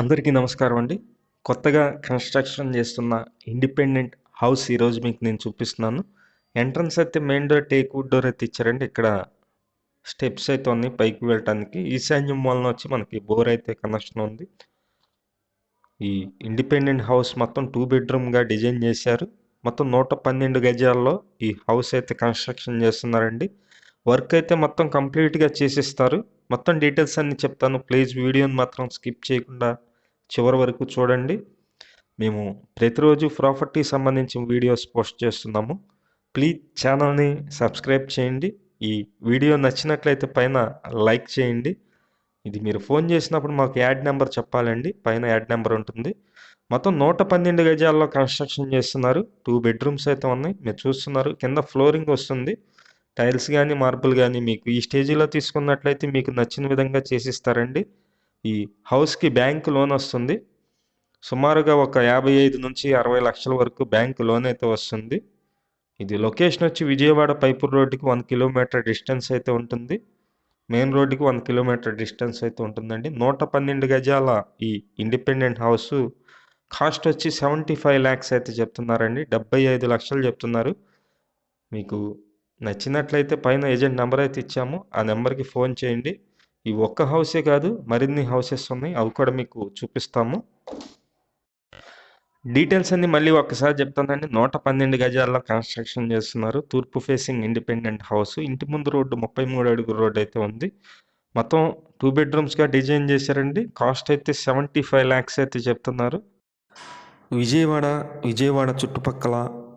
అందరికీ నమస్కారం అండి. కొత్తగా కన్స్ట్రక్షన్ చేస్తున్న ఇండిపెండెంట్ హౌస్ ఈరోజు మీకు నేను చూపిస్తున్నాను. ఎంట్రన్స్ అయితే main door teak wood door అయితే ఇచ్చారండి. ఇక్కడ స్టెప్స్ అయితే ఉన్నాయి పైకి వెళ్ళటానికి. ఈశాన్యం మూలన వచ్చి మనకి బోర్ అయితే కనెక్షన్ ఉంది. ఈ ఇండిపెండెంట్ హౌస్ మొత్తం టూ బెడ్రూమ్గా డిజైన్ చేశారు. మొత్తం నూట పన్నెండు గజాల్లో ఈ హౌస్ అయితే కన్స్ట్రక్షన్ చేస్తున్నారండి. వర్క్ అయితే మొత్తం కంప్లీట్గా చేసేస్తారు. మొత్తం డీటెయిల్స్ అన్ని చెప్తాను. ప్లీజ్ వీడియోని మాత్రం స్కిప్ చేయకుండా చివరి వరకు చూడండి. మేము ప్రతిరోజు ప్రాపర్టీ సంబంధించిన వీడియోస్ పోస్ట్ చేస్తున్నాము. ప్లీజ్ ఛానల్ని సబ్స్క్రైబ్ చేయండి. ఈ వీడియో నచ్చినట్లయితే పైన లైక్ చేయండి. ఇది మీరు ఫోన్ చేసినప్పుడు మాకు యాడ్ నెంబర్ చెప్పాలండి. పైన యాడ్ నెంబర్ ఉంటుంది. మొత్తం నూట పన్నెండు గజాల్లో కన్స్ట్రక్షన్ చేస్తున్నారు. టూ బెడ్రూమ్స్ అయితే ఉన్నాయి. మీరు చూస్తున్నారు. కింద ఫ్లోరింగ్ వస్తుంది. టైల్స్ కానీ మార్బుల్ కానీ మీకు ఈ స్టేజీలో తీసుకున్నట్లయితే మీకు నచ్చిన విధంగా చేసిస్తారండి. ఈ హౌస్కి బ్యాంక్ లోన్ వస్తుంది. సుమారుగా ఒక యాభై ఐదు నుంచి అరవై లక్షల వరకు బ్యాంక్ లోన్ అయితే వస్తుంది. ఇది లొకేషన్ వచ్చి విజయవాడ పైపూర్ రోడ్డుకి వన్ కిలోమీటర్ డిస్టెన్స్ అయితే ఉంటుంది. మెయిన్ రోడ్డుకి వన్ కిలోమీటర్ డిస్టెన్స్ అయితే ఉంటుందండి. నూట పన్నెండు గజాల ఈ ఇండిపెండెంట్ హౌస్ కాస్ట్ వచ్చి సెవెంటీ ఫైవ్ ల్యాక్స్ అయితే చెప్తున్నారండి. డెబ్బై ఐదు లక్షలు చెప్తున్నారు. మీకు నచ్చినట్లయితే పైన ఏజెంట్ నెంబర్ అయితే ఇచ్చాము. ఆ నెంబర్కి ఫోన్ చేయండి. ఈ ఒక్క హౌసే కాదు మరిన్ని హౌసెస్ ఉన్నాయి. అవి కూడా మీకు చూపిస్తాము. డీటెయిల్స్ అన్ని మళ్ళీ ఒక్కసారి చెప్తానండి. నూట పన్నెండు గజాల్లో కన్స్ట్రక్షన్ చేస్తున్నారు. తూర్పు ఫేసింగ్ ఇండిపెండెంట్ హౌస్. ఇంటి ముందు రోడ్డు ముప్పై మూడు అడుగు రోడ్డు అయితే ఉంది. మొత్తం టూ బెడ్రూమ్స్గా డిజైన్ చేశారండి. కాస్ట్ అయితే సెవెంటీ ఫైవ్ ల్యాక్స్ అయితే చెప్తున్నారు. విజయవాడ విజయవాడ చుట్టుపక్కల